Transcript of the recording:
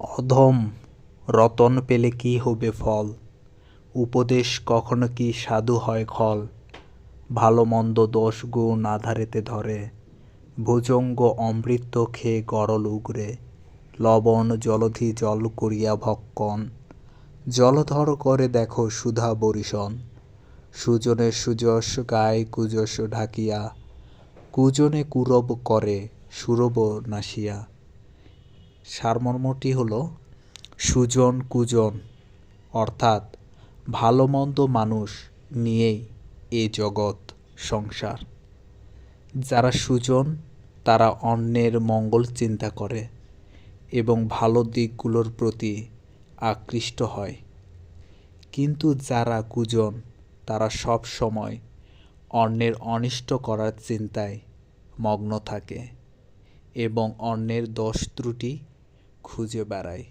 অধম, রতন পেলে কি হবে ফল? উপদেশ কখনো কি সাধু হয় খল? ভালো মন্দ দোষ গুণ আধারেতে ধরে। ভুজঙ্গ অমৃত খেয়ে গরল উগরে। লবণ জলধি জল করিয়া ভক্ষণ। জলধর করে দেখো সুধা বরিশন। সুজনের সুজস গায়ে কুজস ঢাকিয়া। কুজনে কুরব করে সুরব নাশিয়া। সারমর্মটি হল সুজন কুজন, অর্থাৎ ভালো মন্দ মানুষ নিয়েই এ জগৎ সংসার। যারা সুজন, তারা অন্যের মঙ্গল চিন্তা করে এবং ভালো দিকগুলোর প্রতি আকৃষ্ট হয়। কিন্তু যারা কুজন, তারা সব সময় অন্যের অনিষ্ট করার চিন্তায় মগ্ন থাকে এবং অন্যের দোষ ত্রুটি খুঁজে বেড়ায়